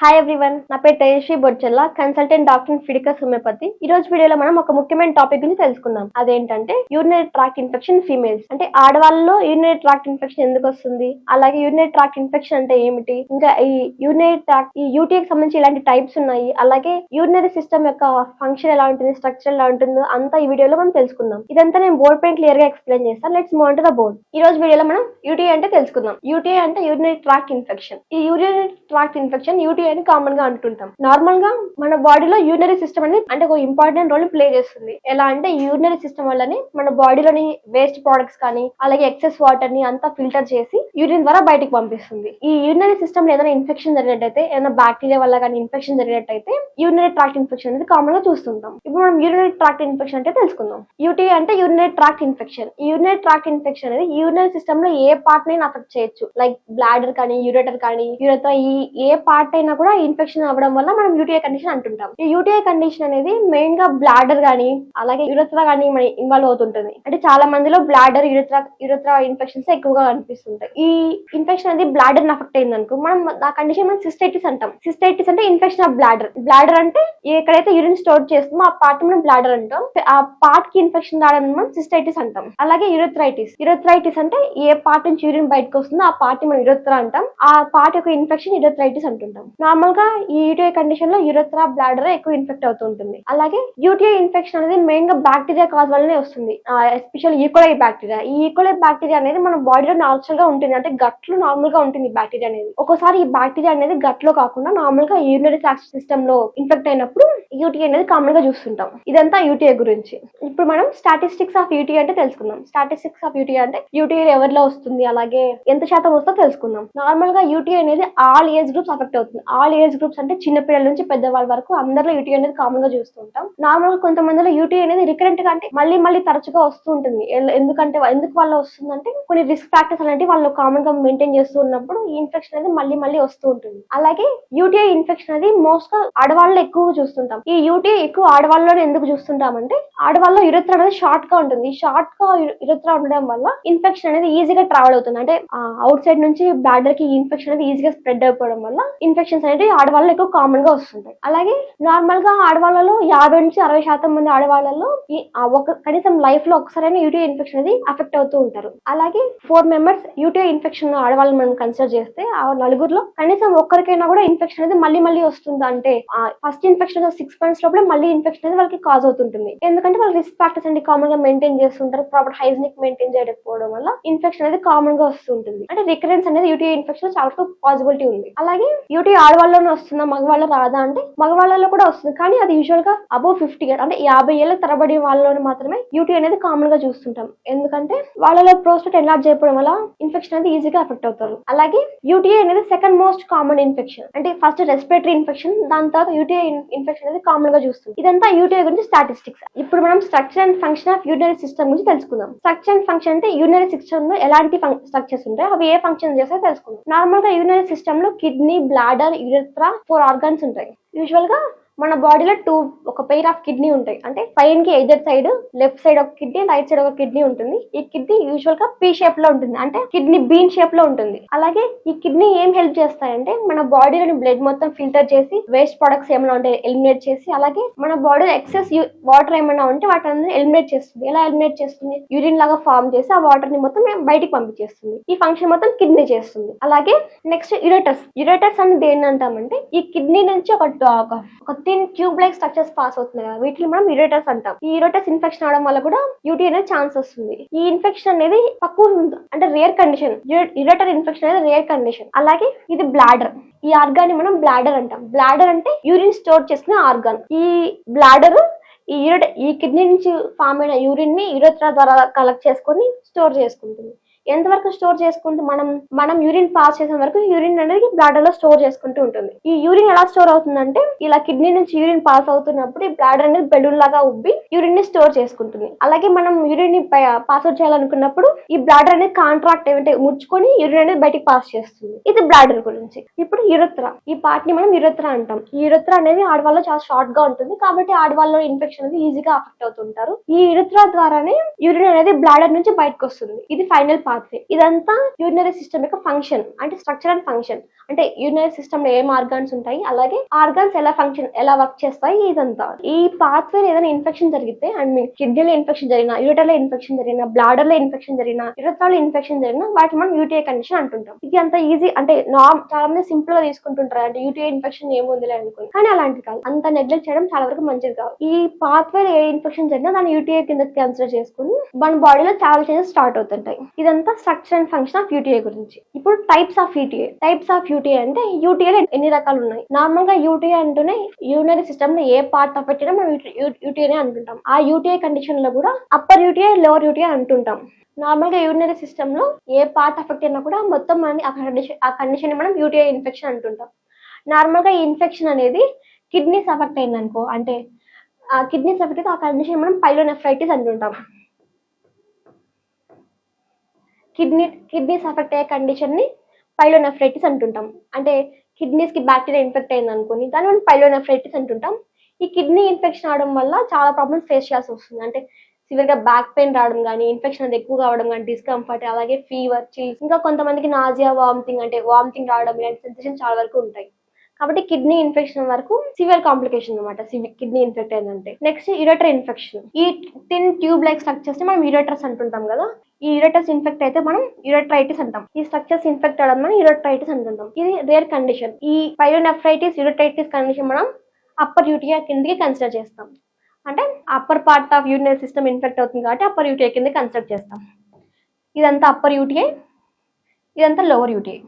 Hi everyone నా పేరు Tejashree Bodchella consultant doctor Fidicus homeopathy ఈ రోజు వీడియోలో మనం ఒక ముఖ్యమైన టాపిక్ గురించి తెలుసుకుందాం. అదేంటంటే యూరినరీ ట్రాక్ట్ ఇన్ఫెక్షన్ ఫీమేల్స్ అంటే ఆడవాళ్ళలో యూరినరీ ట్రాక్ట్ ఇన్ఫెక్షన్ ఎందుకు వస్తుంది? అలాగే యూరినరీ ట్రాక్ట్ ఇన్ఫెక్షన్ అంటే ఏమిటి? ఇంకా ఈ యూరినరీ ట్రాక్ట్ ఈ యూటీకి సంబంధించి ఇలాంటి టైప్స్ ఉన్నాయి. అలాగే యూరినరీ సిస్టమ్ యొక్క ఫంక్షన్ ఎలా ఉంటుంది? స్ట్రక్చర్ ఎలా ఉంటుందో అంతా ఈ వీడియోలో మనం తెలుసుకుందాం. ఇదంతా నేను బోర్డ్ పైన క్లియర్గా ఎక్స్ప్లెయిన్ చేస్తాను let's move on to the board ఈ రోజు వీడియోలో మనం యూటీఐ అంటే తెలుసుకుందాం. యూటీఐ అంటే యూరినరీ ట్రాక్ట్ ఇన్ఫెక్షన్ ఈ యూరినరీ ట్రాక్ట్ ఇన్ఫెక్షన్ యూటీఐ అని కామన్గా అంటుంటాం. నార్మల్గా మన బాడీలో యూరినరీ సిస్టమ్ అనేది అంటే ఒక ఇంపార్టెంట్ రోల్ ప్లే చేస్తుంది. ఎలా అంటే యూరినరీ సిస్టమ్ వల్లనే మన బాడీలోని వేస్ట్ ప్రొడక్ట్స్ కానీ అలాగే ఎక్సెస్ వాటర్ని అంతా ఫిల్టర్ చేసి యూరిన్ ద్వారా బయటికి పంపిస్తుంది. ఈ యూరినరీ సిస్టమ్లో ఏదైనా ఇన్ఫెక్షన్ జరిగినట్టయితే ఏదైనా బ్యాక్టీరియా వల్ల కానీ ఇన్ఫెక్షన్ జరిగినట్టయితే యూరినరీ ట్రాక్ట్ ఇన్ఫెక్షన్ అనేది కామన్గా చూస్తుంటాం. ఇప్పుడు మనం యూరినరీ ట్రాక్ట్ ఇన్ఫెక్షన్ అంటే తెలుసుకుందాం. యూటీ అంటే urinary tract infection urinary tract infection అనేది యూరినరీ సిస్టమ్లో ఏ పార్ట్ నైనా అఫెక్ట్ చేయొచ్చు. లైక్ బ్లాడర్ కానీ యూరేటర్ కానీ యూరత ఈ ఏ పార్ట్ అయినా కూడా ఇన్ఫెక్షన్ అవ్వడం వల్ల మనం యూటీఐ కండిషన్ అంటుంటాం. ఈ యూటీఐ కండిషన్ అనేది మెయిన్గా బ్లాడర్ కానీ అలాగే యురత్రా కానీ మన ఇన్వాల్వ్ అవుతుంటుంది. అంటే చాలా మందిలో బ్లాడర్ యురత్రా యురత్రా ఇన్ఫెక్షన్స్ ఎక్కువగా కనిపిస్తుంటాయి. ఈ ఇన్ఫెక్షన్ అనేది బ్లాడర్ అఫెక్ట్ అయింది అనుకో మనం ఆ కండిషన్ మనం సిస్టైటిస్ అంటాం. సిస్టైటిస్ అంటే ఇన్ఫెక్షన్ ఆఫ్ బ్లాడర్ బ్లాడర్ అంటే ఎక్కడైతే యూరిన్ స్టోర్ చేస్తుందో ఆ పార్ట్ మనం బ్లాడర్ అంటాం. ఆ పార్ట్కి ఇన్ఫెక్షన్ రావడం మనం సిస్టైటిస్ అంటాం. అలాగే యురత్రైటిస్ యురత్రైటిస్ అంటే ఏ పార్ట్ నుంచి యూరిన్ బయటకు వస్తుందో ఆ పార్ట్ మనం యురత్రా అంటాం. ఆ పార్ట్ యొక్క ఇన్ఫెక్షన్ యురత్రైటిస్ అంటుంటాం. గా ఈ యూటీఐ కండిషన్లో యురత్రా బ్లాడర్ ఎక్కువ ఇన్ఫెక్ట్ అవుతూ ఉంటుంది. అలాగే యూటీఐ ఇన్ఫెక్షన్ అనేది మెయిన్గా బ్యాక్టీరియా కాజ్ వల్లనే వస్తుంది. Especial E coli e. Bacteria. ఈ e. ఈకోలై బ్యాక్టీరియా అనేది మన బాడీలో నాచురల్గా ఉంటుంది. అంటే గట్లో నార్మల్గా ఉంటుంది బ్యాక్టీరియా అనేది. ఒక్కోసారి ఈ బ్యాక్టీరియా అనేది గట్లో కాకుండా నార్మల్గా యూరినరీ ట్రాక్ట్ సిస్టమ్లో ఇన్ఫెక్ట్ అయినప్పుడు యూటీ అనేది కామన్గా చూస్తుంటాం. ఇదంతా యూటీఐ గురించి. ఇప్పుడు మనం స్టాటిస్టిక్స్ ఆఫ్ యూటీ అంటే తెలుసుకుందాం. స్టాటిస్టిక్స్ ఆఫ్ యూటీ అంటే యూటీఐ ఎవరిలో వస్తుంది? అలాగే ఎంత శాతం వస్తుందో తెలుసుకుందాం. నార్మల్గా యూటీ అనేది ఆల్ ఏజ్ గ్రూప్స్ అఫెక్ట్ అవుతుంది. ఆల్ ఏజ్ గ్రూప్స్ అంటే చిన్న పిల్లల నుంచి పెద్దవాళ్ళ వరకు అందరిలో యూటీ అనేది కామన్గా చూస్తుంటాం నార్మల్గా కొంతమందిలో యూటీ అనేది రికరెంట్గా అంటే మళ్ళీ మళ్ళీ తరచుగా వస్తూ ఉంటుంది. ఎందుకంటే ఎందుకు వల్ల వస్తుందంటే కొన్ని రిస్క్ ఫ్యాక్టర్స్ అనేవి వాళ్ళు కామన్గా మెయింటైన్ చేస్తూ ఉన్నప్పుడు ఈ ఇన్ఫెక్షన్ అనేది మళ్ళీ మళ్ళీ వస్తూ ఉంటుంది. అలాగే యూటీఐ ఇన్ఫెక్షన్ అనేది మోస్ట్గా ఆడవాళ్ళు ఎక్కువగా చూస్తుంటాం. ఈ యూటీ ఎక్కువ ఆడవాళ్ళలోనే ఎందుకు చూస్తుంటామంటే ఆడవాళ్ళలో యురత్ర అనేది షార్ట్గా ఉంటుంది. ఈ షార్ట్గా యురత్ర ఉండడం వల్ల ఇన్ఫెక్షన్ అనేది ఈజీగా ట్రావెల్ అవుతుంది. అంటే అవుట్ సైడ్ నుంచి బ్లాడర్కి ఇన్ఫెక్షన్ అనేది ఈజీగా స్ప్రెడ్ అయిపోవడం వల్ల ఇన్ఫెక్షన్స్ అనేవి ఆడవాళ్ళలో ఎక్కువ కామన్గా వస్తుంటాయి. అలాగే నార్మల్గా ఆడవాళ్ళలో యాభై నుంచి అరవై శాతం మంది ఆడవాళ్ళలో ఒక కనీసం లైఫ్లో ఒకసారైనా యూటీఐ ఇన్ఫెక్షన్ అనేది అఫెక్ట్ అవుతూ ఉంటారు. అలాగే ఫోర్ మెంబర్స్ యూటీఐ ఇన్ఫెక్షన్ ఆడవాళ్ళని మనం కన్సిడర్ చేస్తే ఆ నలుగురిలో కనీసం ఒక్కరికైనా కూడా ఇన్ఫెక్షన్ అనేది మళ్ళీ మళ్ళీ వస్తుంది అంటే ఫస్ట్ ఇన్ఫెక్షన్ సిక్స్ మంత్స్ లోపల మళ్ళీ ఇన్ఫెక్షన్ అనేది వాళ్ళకి కాజ్ అవుతుంటుంది. ఎందుకంటే వాళ్ళు రిస్క్ ఫ్యాక్టర్స్ అండి కామన్గా మెయింటైన్ చేస్తుంటారు. ప్రాపర్ హైజీనిక్ మెయింటైన్ చేయకపోవడం వల్ల ఇన్ఫెక్షన్ అనేది కామన్గా వస్తుంటుంది. అంటే రికరెన్స్ అనేది యూటీఐ ఇన్ఫెక్షన్ చాలా పాసిబిలిటీ ఉంది. అలాగే యూటీ ఆడవాళ్ళలోనే వస్తుందా మగవాళ్ళ రాదా అంటే మగవాళ్ళలో కూడా వస్తుంది. కానీ అది యూజువల్గా అబౌవ్ ఫిఫ్టీ అంటే యాభై ఏళ్ళ తరబడి వాళ్ళలోనే మాత్రమే యూటీ అనేది కామన్గా చూస్తుంటాం. ఎందుకంటే వాళ్ళలో ప్రోస్టేట్ ఎన్లార్జ్ అయిపోవడం వల్ల ఇన్ఫెక్షన్ అనేది ఈజీగా అఫెక్ట్ అవుతారు. అలాగే యూటీఐ అనేది సెకండ్ మోస్ట్ కామన్ ఇన్ఫెక్షన్ అంటే ఫస్ట్ రెస్పిరేటరీ ఇన్ఫెక్షన్ దాని తర్వాత యూటీఐ ఇన్ఫెక్షన్ అనేది కామన్గా చూస్తుంది ఇదంతా యూటీఐ గురించి స్టాటిస్టిక్స్ ఇప్పుడు మనం structure and function of urinary system గురించి తెలుసుకుందాం. స్ట్రక్చర్ అండ్ ఫంక్షన్ అంటే యూరినరీ సిస్టమ్లో ఎలాంటి స్ట్రక్చర్స్ ఉంటాయి? అవి ఏ ఫంక్షన్ చేస్తాయో తెలుసుకుందాం. నార్మల్గా యూరినరీ సిస్టమ్లో kidney bladder urethra four organs ఉంటాయి. యూజువల్గా మన బాడీలో టూ ఒక పెయిర్ ఆఫ్ కిడ్నీ ఉంటాయి. అంటే పైన కి ఎదర్ సైడ్ లెఫ్ట్ సైడ్ ఒక కిడ్నీ రైట్ సైడ్ ఒక కిడ్నీ ఉంటుంది. ఈ కిడ్నీ యూజువల్గా పీ షేప్లో ఉంటుంది. అంటే కిడ్నీ బీన్ షేప్లో ఉంటుంది. అలాగే ఈ కిడ్నీ ఏం హెల్ప్ చేస్తాయంటే మన బాడీలోని బ్లడ్ మొత్తం ఫిల్టర్ చేసి వేస్ట్ ప్రొడక్ట్స్ ఏమైనా ఉంటే ఎలిమినేట్ చేసి అలాగే మన బాడీలో ఎక్సెస్ వాటర్ ఏమైనా ఉంటే వాటిని ఎలిమినేట్ చేస్తుంది. ఎలా ఎలిమినేట్ చేస్తుంది? యూరిన్ లాగా ఫామ్ చేసి ఆ వాటర్ని మొత్తం బయటికి పంపించేస్తుంది. ఈ ఫంక్షన్ మొత్తం కిడ్నీ చేస్తుంది. అలాగే నెక్స్ట్ యురేటస్ యురేటస్ అనేది దేని అంటామంటే ఈ కిడ్నీ నుంచి ఒక ఒక- ఒక ట్యూబ్ లైక్ స్ట్రక్చర్స్ పాస్ అవుతున్నాయి కదా. వీటిని మనం యురేటస్ అంటాం. ఈ యురేటస్ ఇన్ఫెక్షన్ అవడం వల్ల కూడా యూటీ అనేది ఛాన్స్ వస్తుంది. ఈ ఇన్ఫెక్షన్ అనేది తక్కువ అంటే రేర్ కండిషన్ యురేటర్ ఇన్ఫెక్షన్ అనేది రేర్ కండిషన్ అలాగే ఇది బ్లాడర్ ఈ ఆర్గాన్ని మనం బ్లాడర్ అంటాం. బ్లాడర్ అంటే యూరిన్ స్టోర్ చేసుకునే ఆర్గాన్ ఈ బ్లాడర్ ఈ ఈ కిడ్నీ నుంచి ఫామ్ అయిన యూరిన్ని యురేత్రా ద్వారా కలెక్ట్ చేసుకొని స్టోర్ చేసుకుంటుంది. ఎంతవరకు స్టోర్ చేసుకుంటూ మనం మనం యూరిన్ పాస్ చేసే వరకు యూరిన్ అనేది బ్లాడర్లో స్టోర్ చేసుకుంటూ ఉంటుంది. ఈ యూరిన్ ఎలా స్టోర్ అవుతుందంటే ఇలా కిడ్నీ నుంచి యూరిన్ పాస్ అవుతున్నప్పుడు ఈ బ్లాడర్ అనేది బెలూన్ లాగా ఉబ్బి యూరిన్ని స్టోర్ చేసుకుంటుంది. అలాగే మనం యూరిన్ని పాస్ అవుట్ చేయాలనుకున్నప్పుడు ఈ బ్లాడర్ అనేది కాంట్రాక్ట్ ఏమంటే ముడుచుకొని యూరిన్ అనేది బయటికి పాస్ చేస్తుంది. ఇది బ్లాడర్ గురించి. ఇప్పుడు యురత్ర. ఈ పార్ట్ని మనం యురత్ర అంటాం. ఈ యురత్ర అనేది ఆడవాళ్ళలో చాలా షార్ట్గా ఉంటుంది. కాబట్టి ఆడవాళ్ళలో ఇన్ఫెక్షన్ అనేది ఈజీగా అఫెక్ట్ అవుతుంటారు. ఈ యురత్ర ద్వారానే యూరిన్ అనేది బ్లాడర్ నుంచి బయటకు వస్తుంది. ఇది ఫైనల్ పార్ట్ పాత్వే ఇదంతా యూరినరీ సిస్టమ్ యొక్క ఫంక్షన్ అంటే స్ట్రక్చర్ అండ్ ఫంక్షన్ అంటే యూరినరీ సిస్టమ్లో ఏం ఆర్గాన్స్ ఉంటాయి అలాగే ఆర్గాన్స్ ఎలా ఫంక్షన్ ఎలా వర్క్ చేస్తాయి ఇదంతా. ఈ పాత్వే ఏదైనా ఇన్ఫెక్షన్ జరిగితే అండ్ మీన్ కిడ్నీలో ఇన్ఫెక్షన్ జరిగిన యూరిటర్లో ఇన్ఫెక్షన్ జరిగిన బ్లాడర్లో ఇన్ఫెక్షన్ జరిగిన యురత్రాలో ఇన్ఫెక్షన్ జరిగిన వాటి మనం యూటీఐ కండిషన్ అంటుంటాం. ఇది అంత ఈజీ అంటే నార్మ్ చాలా మంది సింపుల్గా తీసుకుంటుంటారు అంటే యూటీఐ ఇన్ఫెక్షన్ ఏముందిలే అనుకుని. కానీ అలాంటి కాదు. అంత నెగ్లెక్ట్ చేయడం చాలా వరకు మంచిది కాదు. ఈ పాత్వే ఏ ఇన్ఫెక్షన్ జరిగినా దాన్ని యూటీఐ కింద కన్సిడర్ చేసుకుని మన బాడీలో చాలా చేంజెస్ స్టార్ట్ అవుతుంటాయి. ఇదంతా structure and function of UTI గురించి. ఇప్పుడు types of UTI types of UTI అంటే యూటీఐ ఎన్ని రకాలు ఉన్నాయి? నార్మల్గా యూటీఐ అంటూనే యూనరీ సిస్టమ్లో ఏ పార్ట్ అఫెక్ట్ అయినా మనం యూటీఐ అంటుంటాం. ఆ యూటీఐ కండిషన్లో కూడా అప్పర్ యూటీఐ లోవర్ యూటీఐ అంటుంటాం. నార్మల్గా యూరినరీ సిస్టమ్లో ఏ పార్ట్ అఫెక్ట్ అయినా కూడా మొత్తం మనం ఆ కండిషన్ ఆ కండిషన్ మనం యూటీఐ ఇన్ఫెక్షన్ అంటుంటాం. నార్మల్గా ఈ ఇన్ఫెక్షన్ అనేది కిడ్నీస్ అఫెక్ట్ అయింది అనుకో అంటే ఆ కిడ్నీస్ అఫెక్ట్ అయితే ఆ కండిషన్ మనం పైలోనెఫ్రైటిస్ అంటుంటాం. కిడ్నీ కిడ్నీస్ అఫెక్ట్ అయ్యే కండిషన్ని పైలోనెఫ్రైటిస్ అంటుంటాం. అంటే కిడ్నీస్కి బ్యాక్టీరియా ఇన్ఫెక్ట్ అయింది అనుకోని దాన్ని మనం పైలోనెఫ్రైటిస్ అంటుంటాం. ఈ కిడ్నీ ఇన్ఫెక్షన్ అవడం వల్ల చాలా ప్రాబ్లమ్స్ ఫేస్ చేయాల్సి వస్తుంది. అంటే సివియర్గా బ్యాక్ పెయిన్ రావడం కానీ ఇన్ఫెక్షన్ అది ఎక్కువ కావడం కానీ డిస్కంఫర్ట్ అలాగే ఫీవర్ చిల్స్ ఇంకా కొంతమందికి నాజియా వామిటింగ్ అంటే వామిటింగ్ రావడం ఇలాంటి సెన్సేషన్ చాలా వరకు ఉంటాయి. కాబట్టి కిడ్నీ ఇన్ఫెక్షన్ వరకు సివియర్ కాంప్లికేషన్ అనమాట కిడ్నీ ఇన్ఫెక్ట్ అయిందంటే. Next ureter infection. ఈ టిన్ ట్యూబ్ లైక్ స్ట్రక్చర్స్ని మనం యురేటర్స్ అంటుంటాం కదా. ఈ యురేటర్స్ ఇన్ఫెక్ట్ అయితే మనం యురేట్రైటిస్ అంటాం. ఈ స్ట్రక్చర్స్ ఇన్ఫెక్ట్ అవ్వడం మనం యురేట్రైటిస్ అంటుంటాం. ఇది రేర్ కండిషన్. ఈ పైరోనెఫ్రైటిస్ యురేట్రైటిస్ కండిషన్ మనం అప్పర్ యూటియా కిందకి కన్సిడర్ చేస్తాం. అంటే upper part of urinary system infect అవుతుంది కాబట్టి అప్పర్ యూటీఐ కింద కన్సిడర్ చేస్తాం. ఇదంతా అప్పర్ యూటీఐ ఇదంతా లోవర్ యూటీఐ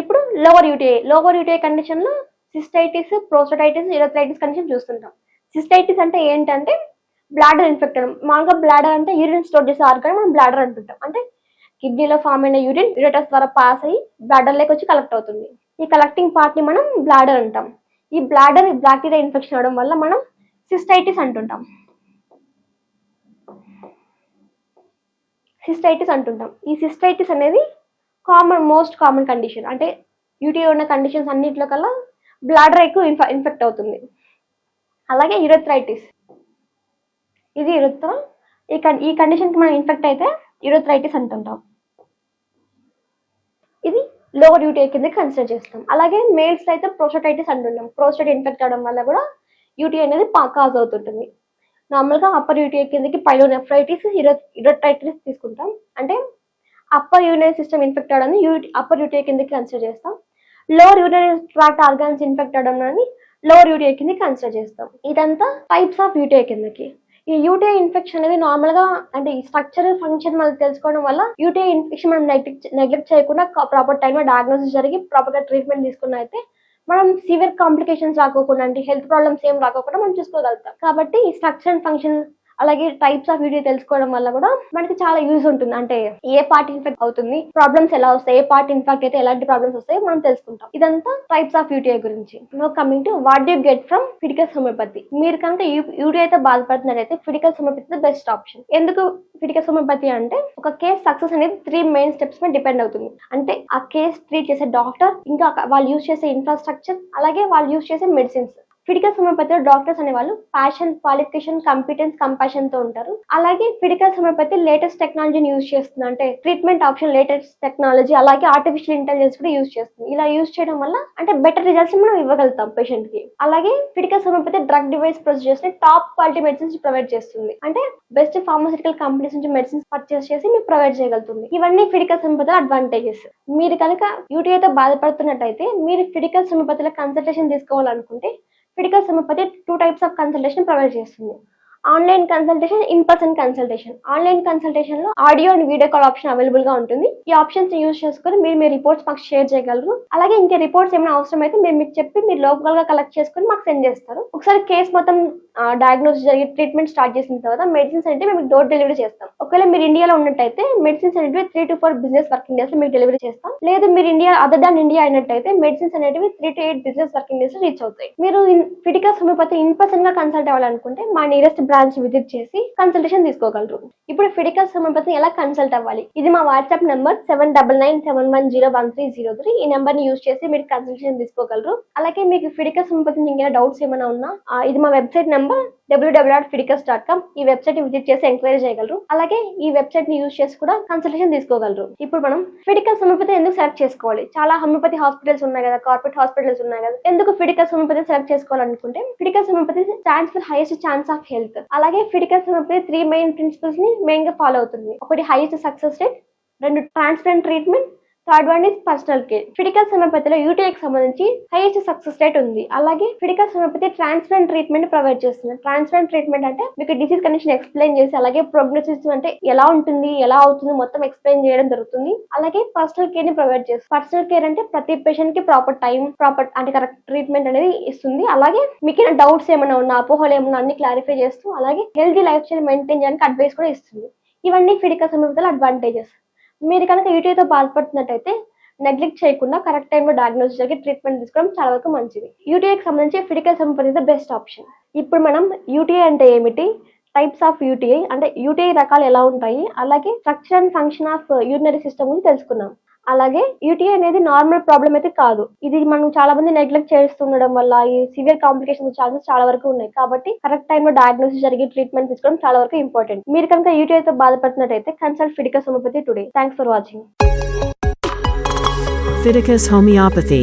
ఇప్పుడు లోవర్ యూటీఐ లోవర్ యూటీఐ కండిషన్లో సిస్టైటిస్ ప్రోస్టైటిస్ యురథ్రైటిస్ కండిషన్ చూస్తుంటాం. సిస్టైటిస్ అంటే ఏంటంటే బ్లాడర్ ఇన్ఫెక్ట్ అవ్వడం మామూలుగా బ్లాడర్ అంటే యూరిన్ స్టోర్ చేసే ఆర్గాన్ మనం బ్లాడర్ అంటుంటాం. అంటే కిడ్నీలో ఫామ్ అయిన యూరిన్ యురేటస్ ద్వారా పాస్ అయ్యి బ్లాడర్ లేక వచ్చి కలెక్ట్ అవుతుంది. ఈ కలెక్టింగ్ పార్ట్ని మనం బ్లాడర్ అంటాం. ఈ బ్లాడర్ బ్యాక్టీరియా ఇన్ఫెక్షన్ అవడం వల్ల మనం సిస్టైటిస్ అంటుంటాం. సిస్టైటిస్ అంటుంటాం. ఈ సిస్టైటిస్ అనేది కామన్ మోస్ట్ కామన్ కండిషన్ అంటే యూటీ ఉన్న కండిషన్స్ అన్నింటిలో కల్లా బ్లాడర్ ఎక్కువ ఇన్ఫ ఇన్ఫెక్ట్ అవుతుంది. అలాగే యురథ్రైటిస్ ఇది యురత్ర ఈ కన్ ఈ కండిషన్కి మనం ఇన్ఫెక్ట్ అయితే యురథ్రైటిస్ అంటుంటాం. ఇది లోవర్ యూటీఐ కింద కన్సిడర్ చేస్తాం. అలాగే మేల్స్ అయితే ప్రోస్టైటిస్ అంటుంటాం. ప్రోస్టైట్ ఇన్ఫెక్ట్ అవడం వల్ల కూడా యూటీఐ అనేది కాజ్ అవుతుంటుంది. నార్మల్గా అప్పర్ యూటీఐ కిందకి పైలోనెఫ్రైటిస్ యురథ్రైటిస్ తీసుకుంటాం. అంటే అప్పర్ యూనియన్ సిస్టమ్ ఇన్ఫెక్ట్ అవడాన్ని యూ అప్పర్ యూటీఐ కిందకి కన్సిడర్ చేస్తాం. Lower urinary tract organs infect అవడం లోవర్ యూటీఐ కిందకి కన్సిడర్ చేస్తాం. ఇదంతా టైప్స్ ఆఫ్ యూటీఐ కిందకి. ఈ యూటీఐ ఇన్ఫెక్షన్ అనేది నార్మల్గా అంటే ఈ స్ట్రక్చర్ ఫంక్షన్ మనం తెలుసుకోవడం వల్ల యూటీఐ ఇన్ఫెక్షన్ మనం నెగ్లెక్ట్ నెగ్లెక్ట్ చేయకుండా ప్రాపర్ టైంలో డయాగ్నోసిస్ జరిగి ప్రాపర్గా ట్రీట్మెంట్ తీసుకున్న అయితే మనం సివియర్ కాంప్లికేషన్స్ రాకోకుండా అంటే హెల్త్ ప్రాబ్లమ్స్ ఏం రాకోకుండా మనం చూసుకోగలుగుతాం. కాబట్టి ఈ స్ట్రక్చర్ అండ్ ఫంక్షన్ అలాగే టైప్స్ ఆఫ్ వీడియో తెలుసుకోవడం వల్ల కూడా మనకి చాలా యూజ్ ఉంటుంది. అంటే ఏ పార్ట్ ఇన్ఫెక్ట్ అవుతుంది ప్రాబ్లమ్స్ ఎలా వస్తాయి ఏ పార్ట్ ఇన్ఫెక్ట్ అయితే ఎలాంటి ప్రాబ్లమ్స్ వస్తాయి మనం తెలుసుకుంటాం. ఇదంతా టైప్స్ ఆఫ్ యూటీఐ గురించి. No coming to what you get from Fiticus homeopathy మీరు కనుక అయితే బాధపడుతున్నారైతే ఫిడికస్ హోమియోపతి బెస్ట్ ఆప్షన్ ఎందుకు ఫిడికస్ హోమియోపతి అంటే ఒక కేస్ సక్సెస్ అనేది త్రీ మెయిన్ స్టెప్స్ మీద డిపెండ్ అవుతుంది. అంటే ఆ కేస్ ట్రీట్ చేసే డాక్టర్ ఇంకా వాళ్ళు యూజ్ చేసే ఇన్ఫ్రాస్ట్రక్చర్ అలాగే వాళ్ళు యూజ్ చేసే మెడిసిన్స్ ఫిడికల్ సమర్పతిలో డాక్టర్స్ అనేవాళ్ళు ప్యాషన్ క్వాలిఫికేషన్ కంపిటెన్స్ కంపాషన్తో ఉంటారు. అలాగే ఫిడికల్ సమర్పతి లేటెస్ట్ టెక్నాలజీని యూజ్ చేస్తుంది. అంటే ట్రీట్మెంట్ ఆప్షన్ లేటెస్ట్ టెక్నాలజీ అలాగే ఆర్టిఫిషియల్ ఇంటెలిజెన్స్ కూడా యూజ్ చేస్తుంది. ఇలా యూజ్ చేయడం వల్ల అంటే బెటర్ రిజల్ట్స్ మనం ఇవ్వగలుగుతాం పేషెంట్కి. అలాగే ఫిడికల్ సమర్పతి డ్రగ్ డివైస్ ప్రొసీజర్స్ని టాప్ క్వాలిటీ మెడిసిన్స్ ప్రొవైడ్ చేస్తుంది. అంటే బెస్ట్ ఫార్మాసిటికల్ కంపెనీస్ నుంచి మెడిసిన్స్ పర్చేస్ చేసి మీకు ప్రొవైడ్ చేయగలుగుతుంది. ఇవన్నీ ఫిడికల్ హోమియోపతి అడ్వాంటేజెస్ మీరు కనుక యూటీఐతో బాధపడుతున్నట్టయితే మీరు ఫిడికల్ సమర్పతిలో కన్సల్టేషన్ తీసుకోవాలనుకుంటే medical సమపతి two types of consultation provide చేస్తుంది. Online consultation in person consultation. Online కన్సల్టేషన్లో audio and video call option అవైలబుల్గా ఉంటుంది. ఈ ఆప్షన్స్ యూజ్ చేసుకుని మీరు మీ రిపోర్ట్స్ మాకు షేర్ చేయగలరు. అలాగే ఇంకా రిపోర్ట్స్ ఏమైనా అవసరం అయితే మేము మీకు చెప్పి మీరు లోకల్గా కలెక్ట్ చేసుకుని మాకు సెండ్ చేస్తారు. ఒకసారి కేసు మొత్తం డయాగ్నోస్ జరిగి ట్రీట్మెంట్ స్టార్ట్ చేసిన తర్వాత మెడిసిన్స్ అంటే మేము డోర్ డెలివరీ చేస్తాం. ఒకవేళ మీరు ఇండియాలో ఉన్నట్టయితే మెడిసిన్స్ అనేవి three to four business working డేస్లో మీకు డెలివరీ చేస్తాం. లేదు మీరు ఇండియా అదర్ దాన్ ఇండియా అయినట్టయితే మెడిసిన్స్ అనేవి three to eight business working days reach అవుతాయి. మీరు ఫిటికల్ హోమియోపతి ఇన్ పర్సన్గా కన్సల్ట్ అవ్వాలనుకుంటే మా నియరెస్ట్ బ్రాంచ్ విజిట్ చేసి కన్సల్టేషన్ తీసుకోగలరు. ఇప్పుడు ఫిడికల్ హోమియోపతి ఎలా కన్సల్ట్ అవ్వాలి? ఇది మా WhatsApp number seven double nine seven one zero one three zero three ఈ నెంబర్ని యూజ్ చేసి మీరు కన్సల్టేషన్ తీసుకోగలరు. అలాగే మీకు ఫిడికల్ హోమియోపతి ఇంకేమైనా డౌట్స్ ఏమైనా ఉన్నా ఇది మా website number WWR dot com ఈ వెబ్సైట్ని విజిట్ చేసి ఎంక్వైరీ చేయగలరు. అలాగే ఈ వెబ్సైట్ని యూజ్ చేసి కూడా కన్సల్టేషన్ తీసుకోగలరు. ఇప్పుడు మనం ఫిడికస్ హోమియోపతి ఎందుకు సెలెక్ట్ చేసుకోవాలి? చాలా హోమియోపతి హాస్పిటల్స్ ఉన్నాయి కదా కార్పొరేట్ హాస్పిటల్స్ ఉన్నాయి కదా. ఎందుకు ఫిడికస్ హోమియోపతి సెలెక్ట్ చేసుకోవాలనుకుంటే Fiticus homeopathy stands for highest chance of health అలాగే ఫిడికస్ హోమియోపతి త్రీ మెయిన్ ప్రిన్సిపల్స్ని మెయిన్గా ఫాలో అవుతుంది. ఒకటి హైయెస్ట్ సక్సెస్ రేట్ రెండు transparent treatment third one is personal care Fiticus సమపతిలో యూటీఐకి సంబంధించి హైయెస్ట్ సక్సెస్ రేట్ ఉంది. అలాగే ఫిడికల్ సమపతి ట్రాన్స్ప్లాంట్ ట్రీట్మెంట్ ప్రొవైడ్ చేస్తుంది ట్రాన్స్ప్లాంట్ ట్రీట్మెంట్ అంటే మీకు డిసీజ్ కండిషన్ ఎక్స్ప్లెయిన్ చేసి అలాగే ప్రోగ్నోసిస్ అంటే ఎలా ఉంటుంది ఎలా అవుతుంది మొత్తం ఎక్స్ప్లెయిన్ చేయడం జరుగుతుంది. అలాగే పర్సనల్ కేర్ని ప్రొవైడ్ చేస్తుంది పర్సనల్ కేర్ అంటే ప్రతి పేషెంట్కి ప్రాపర్ టైం ప్రాపర్ అంటే కరెక్ట్ ట్రీట్మెంట్ అనేది ఇస్తుంది. అలాగే మీకు డౌట్స్ ఏమైనా ఉన్నా అపోహలు ఏమైనా అన్ని క్లారిఫై చేస్తూ అలాగే హెల్దీ లైఫ్ స్టైల్ మెయింటైన్ చేయడానికి అడ్వైస్ కూడా ఇస్తుంది. ఇవన్నీ ఫిడికల్ సమపతిలో అడ్వాంటేజెస్. మీరు కనుక యూటీఐతో బాధపడుతున్నట్టయితే నెగ్లెక్ట్ చేయకుండా కరెక్ట్ టైంలో డయాగ్నోస్ జరిగి ట్రీట్మెంట్ తీసుకోవడం చాలా వరకు మంచిది. యూటీఐకి సంబంధించి ఫిడికల్ సంపద ద బెస్ట్ ఆప్షన్ ఇప్పుడు మనం యూటీఐ అంటే ఏమిటి? టైప్స్ ఆఫ్ యూటీఐ అంటే యూటీఐ రకాలు ఎలా ఉంటాయి? అలాగే structure and function of urinary system గురించి తెలుసుకున్నాం అలాగే యూటీఐ అనేది నార్మల్ ప్రాబ్లం అయితే కాదు. ఇది మనం చాలా మంది నెగ్లెక్ట్ చేస్తుండడం వల్ల ఈ సివియర్ కాంప్లికేషన్ ఛాన్సెస్ చాలా వరకు ఉన్నాయి. కాబట్టి కరెక్ట్ టైంలో డయాగ్నోసిస్ జరిగి ట్రీట్మెంట్ తీసుకోవడం చాలా వరకు ఇంపార్టెంట్ మీరు కనుక యూటీఐతో బాధపడుతున్నట్టయితే consult Fiticus homeopathy today thanks for watching Fiticus Homeopathy